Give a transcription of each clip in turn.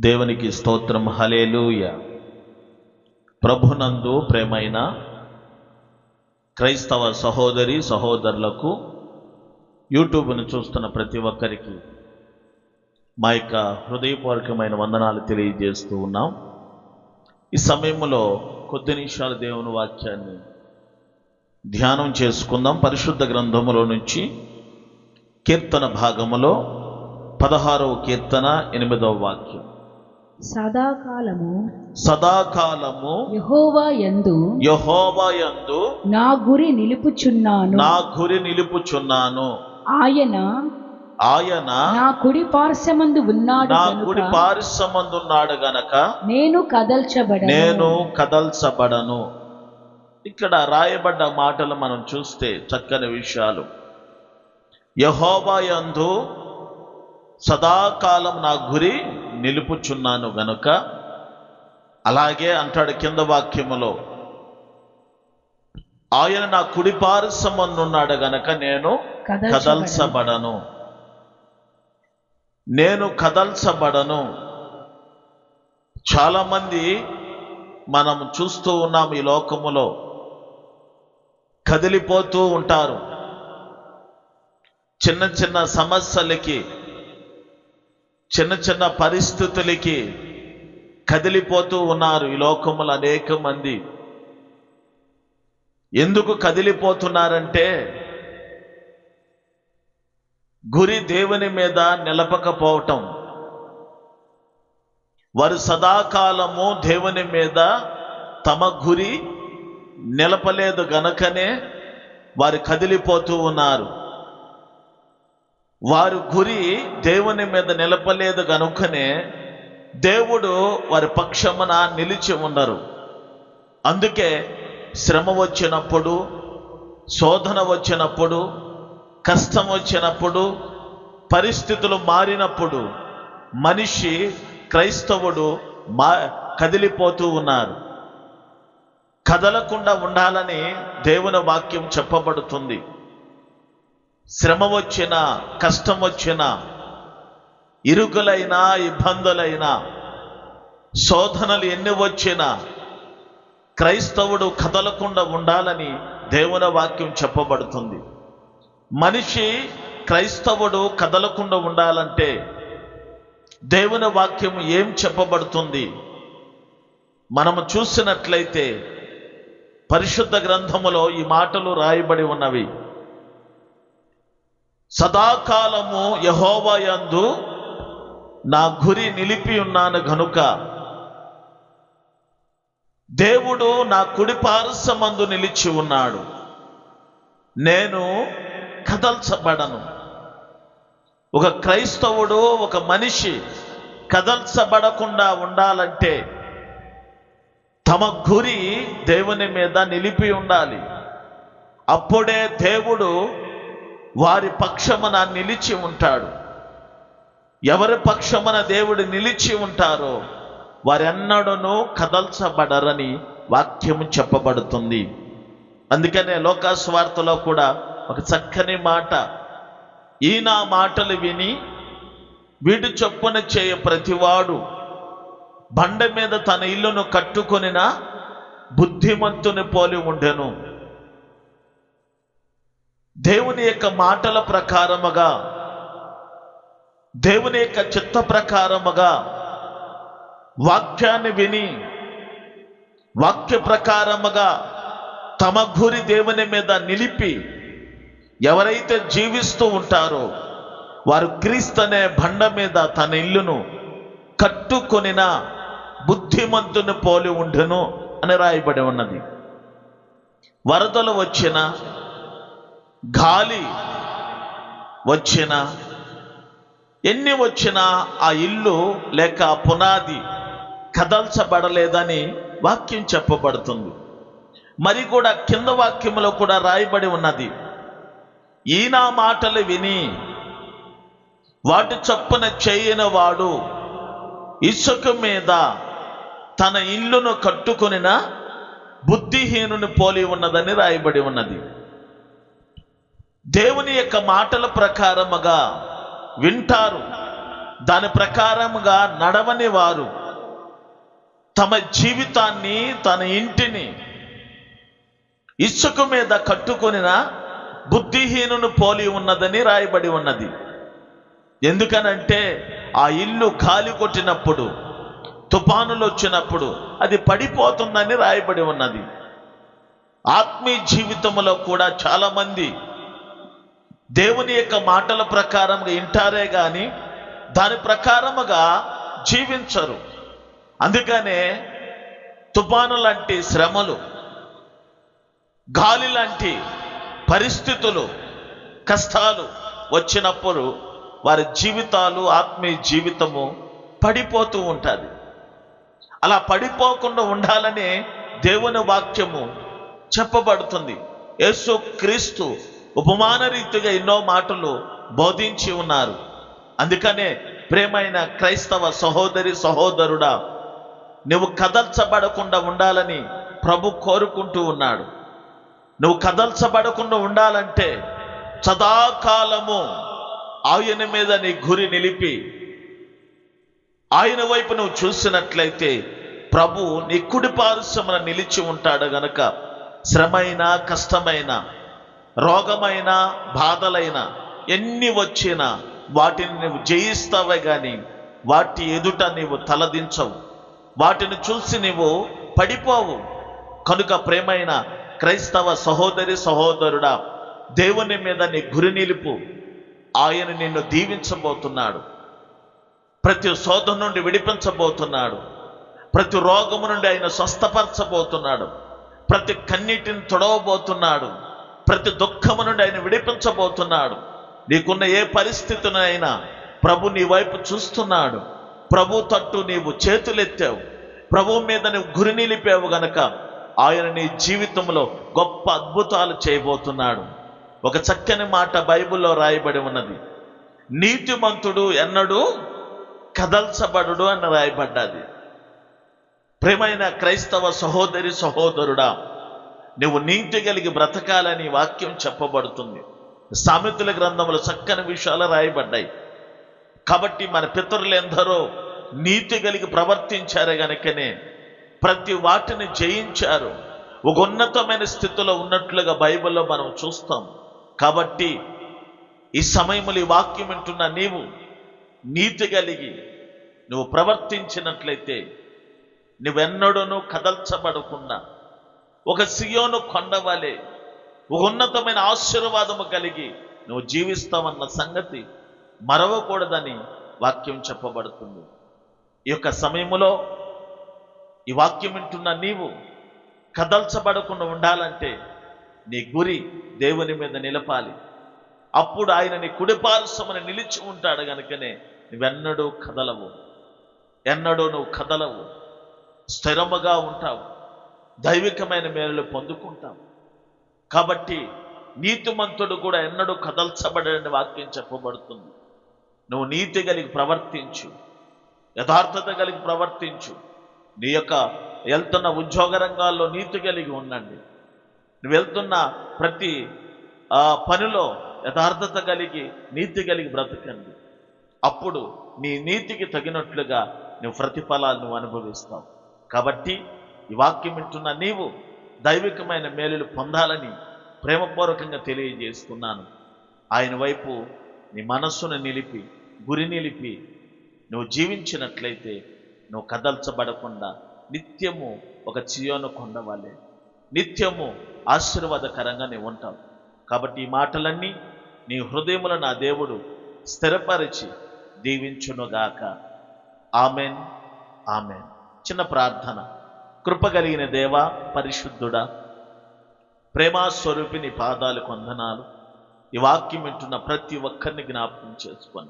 దేవునికి స్తోత్రం. హలేలుయ ప్రభునందు ప్రేమైన క్రైస్తవ సహోదరి సహోదరులకు యూట్యూబ్ను చూస్తున్న ప్రతి ఒక్కరికి మా యొక్క హృదయపూర్వకమైన వందనాలు తెలియజేస్తూ ఉన్నాం. ఈ సమయంలో కొద్ది నిమిషాలు దేవుని వాక్యాన్ని ధ్యానం చేసుకుందాం. పరిశుద్ధ గ్రంథములో నుంచి కీర్తన భాగములో పదహారవ కీర్తన ఎనిమిదవ వాక్యం. సదాకాలము సదాకాలము యెహోవా యందు యహోవయందు నా గురి నిలుపుచున్నాను. నా గురి నిలుపుచున్నాను. ఆయన ఆయన నా కుడి పార్శ్వమందు ఉన్నాడు నా గనుక గుడి పారిశ్రమందున్నాడు గనక నేను కదల్చబడను. నేను కదల్చబడను. ఇక్కడ రాయబడ్డ మాటలు మనం చూస్తే చక్కని విషయాలు. యహోబాయందు సదాకాలం నా గురి నిలుపుచున్నాను గనుక అలాగే అంటాడు కింద వాక్యములో ఆయన నా కుడి పారిశ్రమందున్నాడు గనక నేను కదల్చబడను. నేను కదల్చబడను. చాలామంది మనం చూస్తూ ఉన్నాం ఈ లోకములో కదిలిపోతూ ఉంటారు. చిన్న చిన్న సమస్యలకి చిన్న చిన్న పరిస్థితులకి కదిలిపోతూ ఉన్నారు ఈ లోకములు అనేక మంది. ఎందుకు కదిలిపోతున్నారంటే గురి దేవుని మీద నిలపకపోవటం. వారు సదాకాలము దేవుని మీద తమ గురి నిలపలేదు గనకనే వారు కదిలిపోతూ ఉన్నారు. వారు గురి దేవుని మీద నిలపలేదు కనుకనే దేవుడు వారి పక్షమున నిలిచి ఉండరు. అందుకే శ్రమ వచ్చినప్పుడు శోధన వచ్చినప్పుడు కష్టం వచ్చినప్పుడు పరిస్థితులు మారినప్పుడు మనిషి క్రైస్తవుడు మా కదిలిపోతూ ఉన్నారు. కదలకుండా ఉండాలని దేవుని వాక్యం చెప్పబడుతుంది. శ్రమ వచ్చిన కష్టం వచ్చిన ఇరుకులైనా ఇబ్బందులైనా శోధనలు ఎన్ని వచ్చినా క్రైస్తవుడు కదలకుండా ఉండాలని దేవుని వాక్యం చెప్పబడుతుంది. మనిషి క్రైస్తవుడు కదలకుండా ఉండాలంటే దేవుని వాక్యం ఏం చెప్పబడుతుంది? మనము చూసినట్లయితే పరిశుద్ధ గ్రంథములో ఈ మాటలు రాయబడి ఉన్నవి. సదాకాలము యహోవయందు నా గురి నిలిపి ఉన్నాను గనుక దేవుడు నా కుడి పారసమందు నిలిచి ఉన్నాడు. నేను కదల్చబడను. ఒక క్రైస్తవుడు ఒక మనిషి కదల్చబడకుండా ఉండాలంటే తమ గురి దేవుని మీద నిలిపి ఉండాలి. అప్పుడే దేవుడు వారి పక్షమున నిలిచి ఉంటాడు. ఎవరి పక్షమున దేవుడు నిలిచి ఉంటారో వారెన్నడూనూ కదల్చబడరని వాక్యము చెప్పబడుతుంది. అందుకనే లోకాస్వార్తలో కూడా ఒక చక్కని మాట ఈయన మాటలు విని వీడు చొప్పున చేయ ప్రతివాడు బండ మీద తన ఇల్లును కట్టుకొనిన బుద్ధిమంతుని పోలి ఉండెను. దేవుని యొక్క మాటల ప్రకారముగా దేవుని యొక్క చిత్త ప్రకారముగా వాక్యాన్ని విని వాక్య ప్రకారముగా తమ గురి దేవుని మీద నిలిపి ఎవరైతే జీవిస్తూ ఉంటారో వారు క్రీస్తనే బండ మీద తన ఇల్లును కట్టుకొనిన బుద్ధిమంతుని పోలి ఉండును అని రాయబడి ఉన్నది. వరదలు వచ్చిన గాలి వచ్చిన ఎన్ని వచ్చినా ఆ ఇల్లు లేక ఆ పునాది కదల్చబడలేదని వాక్యం చెప్పబడుతుంది. మరి కూడా కింద వాక్యంలో కూడా రాయబడి ఉన్నది. ఈయన మాటలు విని వాటి చొప్పున చేయని వాడు ఇసుక మీద తన ఇల్లును కట్టుకొనిన బుద్ధిహీనుని పోలి ఉన్నదని రాయబడి ఉన్నది. దేవుని యొక్క మాటల ప్రకారముగా వింటారు. దాని ప్రకారముగా నడవని వారు తమ జీవితాన్ని తన ఇంటిని ఇసుక మీద కట్టుకొనిన బుద్ధిహీనును పోలి ఉన్నదని రాయబడి ఉన్నది. ఎందుకనంటే ఆ ఇల్లు గాలి కొట్టినప్పుడు తుఫానులు వచ్చినప్పుడు అది పడిపోతుందని రాయబడి ఉన్నది. ఆత్మీయ జీవితంలో కూడా చాలామంది దేవుని యొక్క మాటల ప్రకారంగా వింటారే కానీ దాని ప్రకారముగా జీవించరు. అందుకనే తుఫాను లాంటి శ్రమలు గాలి లాంటి పరిస్థితులు కష్టాలు వచ్చినప్పుడు వారి జీవితాలు ఆత్మీయ జీవితము పడిపోతూ ఉంటుంది. అలా పడిపోకుండా ఉండాలని దేవుని వాక్యము చెప్పబడుతుంది. యేసు క్రీస్తు ఉపమాన రీతిగా ఎన్నో మాటలు బోధించి ఉన్నారు. అందుకనే ప్రేమైన క్రైస్తవ సహోదరి సహోదరుడా నువ్వు కదల్చబడకుండా ఉండాలని ప్రభు కోరుకుంటూ ఉన్నాడు. నువ్వు కదల్చబడకుండా ఉండాలంటే సదాకాలము ఆయన మీద నీ గురి నిలిపి ఆయన వైపు నువ్వు చూసినట్లయితే ప్రభు నీ కుడి పారుశ్రమన నిలిచి ఉంటాడు గనక. శ్రమైన కష్టమైన రోగమైన బాధలైన ఎన్ని వచ్చినా వాటిని నువ్వు జయిస్తావే కానీ వాటి ఎదుట నీవు తలదించవు. వాటిని చూసి నీవు పడిపోవు. కనుక ప్రేమైన క్రైస్తవ సహోదరి సహోదరుడా దేవుని మీద నీ గురి నిలుపు. ఆయన నిన్ను దీవించబోతున్నాడు. ప్రతి శోధం నుండి విడిపించబోతున్నాడు. ప్రతి రోగము నుండి ఆయన స్వస్థపరచబోతున్నాడు. ప్రతి కన్నీటిని తొడవబోతున్నాడు. ప్రతి దుఃఖము నుండి ఆయన విడిపించబోతున్నాడు. నీకున్న ఏ పరిస్థితినైనా ప్రభు నీ వైపు చూస్తున్నాడు. ప్రభు తట్టు నీవు చేతులెత్తావు. ప్రభు మీద నువ్వు గురి నిలిపావు గనక ఆయన నీ జీవితంలో గొప్ప అద్భుతాలు చేయబోతున్నాడు. ఒక చక్కని మాట బైబిల్లో రాయబడి ఉన్నది. నీతిమంతుడు ఎన్నడూ కదల్చబడుడు అని రాయబడ్డది. ప్రేమైన క్రైస్తవ సహోదరి సహోదరుడా నువ్వు నీతి కలిగి బ్రతకాలని వాక్యం చెప్పబడుతుంది. సామెతల గ్రంథములు చక్కని విషయాలు రాయబడ్డాయి. కాబట్టి మన పితరులు ఎందరో నీతి కలిగి ప్రవర్తించారు గనుకనే ప్రతి వాటిని జయించారు. ఒక ఉన్నతమైన స్థితిలో ఉన్నట్లుగా బైబిల్లో మనం చూస్తాం. కాబట్టి ఈ సమయంలో ఈ వాక్యం వింటున్న నీవు నీతి కలిగి నువ్వు ప్రవర్తించినట్లయితే నువ్వెన్నడూనూ కదల్చబడకుండా ఒక సియోను కొండవలే ఒక ఉన్నతమైన ఆశీర్వాదము కలిగి నువ్వు జీవిస్తావన్న సంగతి మరవకూడదని వాక్యం చెప్పబడుతుంది. ఈ యొక్క సమయములో ఈ వాక్యం వింటున్న నీవు కదల్చబడకుండా ఉండాలంటే నీ గురి దేవుని మీద నిలపాలి. అప్పుడు ఆయన నీ కుడిపార్శ్వమని నిలిచి ఉంటాడు గనుకనే నువ్వెన్నడూ కదలవు. ఎన్నడూ నువ్వు కదలవు. స్థిరముగా ఉంటావు. దైవికమైన మేలు పొందుకుంటాం. కాబట్టి నీతిమంతుడు కూడా ఎన్నడూ కదల్చబడని వాక్యం చెప్పబడుతుంది. నువ్వు నీతి కలిగి ప్రవర్తించు. యథార్థత కలిగి ప్రవర్తించు. నీ యొక్క వెళ్తున్న ఉద్యోగ రంగాల్లో నీతి కలిగి ఉండండి. నువ్వు వెళ్తున్న ప్రతి ఆ, పనిలో యథార్థత కలిగి నీతి కలిగి బ్రతకండి. అప్పుడు నీ నీతికి తగినట్లుగా నువ్వు ప్రతిఫలాలు నువ్వు అనుభవిస్తావు. కాబట్టి ఈ వాక్యం వింటున్న నీవు దైవికమైన మేలులు పొందాలని ప్రేమపూర్వకంగా తెలియజేస్తున్నాను. ఆయన వైపు నీ మనస్సును నిలిపి గురి నిలిపి నువ్వు జీవించినట్లయితే నువ్వు కదల్చబడకుండా నిత్యము ఒక చియోను కొండవాలే నిత్యము ఆశీర్వాదకరంగా నీవు ఉంటావు. కాబట్టి ఈ మాటలన్నీ నీ హృదయముల నా దేవుడు స్థిరపరిచి దీవించునుగాక. ఆమెన్ ఆమెన్. చిన్న ప్రార్థన. కృప కలిగిన దేవా పరిశుద్ధుడా ప్రేమాస్వరూపిని పాదాలు కొందనాలు ఈ వాక్యం వింటున్న ప్రతి ఒక్కరిని జ్ఞాపకం చేసుకొని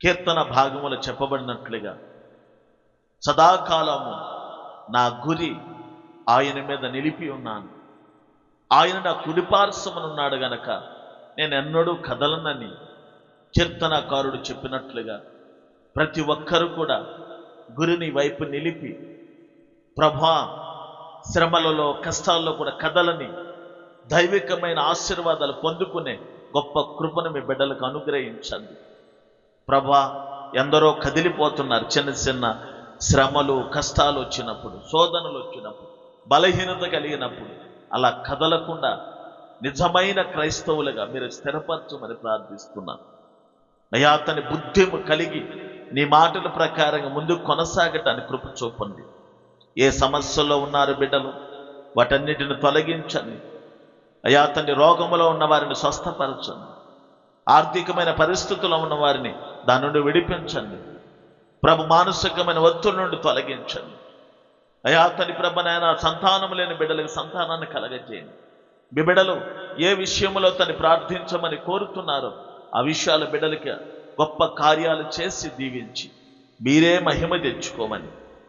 కీర్తన భాగములు చెప్పబడినట్లుగా సదాకాలము నా గురి ఆయన మీద నిలిపి ఉన్నాను. ఆయన నా కుడిపార్శ్వమనున్నాడు గనక నేను ఎన్నడూ కదలనని కీర్తనకారుడు చెప్పినట్లుగా ప్రతి ఒక్కరు కూడా గురిని వైపు నిలిపి ప్రభా శ్రమలలో కష్టాల్లో కూడా కదలని దైవికమైన ఆశీర్వాదాలు పొందుకునే గొప్ప కృపను మీ బిడ్డలకు అనుగ్రహించండి. ప్రభా ఎందరో కదిలిపోతున్నారు చిన్న చిన్న శ్రమలు కష్టాలు వచ్చినప్పుడు శోధనలు వచ్చినప్పుడు బలహీనత కలిగినప్పుడు అలా కదలకుండా నిజమైన క్రైస్తవులుగా మీరు స్థిరపరచమని ప్రార్థిస్తున్నాను అయ్యా అతని బుద్ధి కలిగి నీ మాటల ప్రకారంగా ముందుకు కొనసాగటానికి కృప చూపండి. ఏ సమస్యల్లో ఉన్నారు బిడ్డలు? వాటన్నిటిని తొలగించండి. అయ్యా తండ్రి రోగములో ఉన్న వారిని స్వస్థపరచండి. ఆర్థికమైన పరిస్థితుల్లో ఉన్న వారిని దాని నుండి విడిపించండి. ప్రభు మానసికమైన ఒత్తిడి నుండి తొలగించండి. అయా ప్రభు నాయన సంతానం లేని బిడ్డలకు సంతానాన్ని కలగజేయండి. మీ బిడ్డలు ఏ విషయంలో తను ప్రార్థించమని కోరుతున్నారో ఆ విషయాల బిడ్డలకి గొప్ప కార్యాలు చేసి దీవించి మీరే మహిమ తెచ్చుకోమని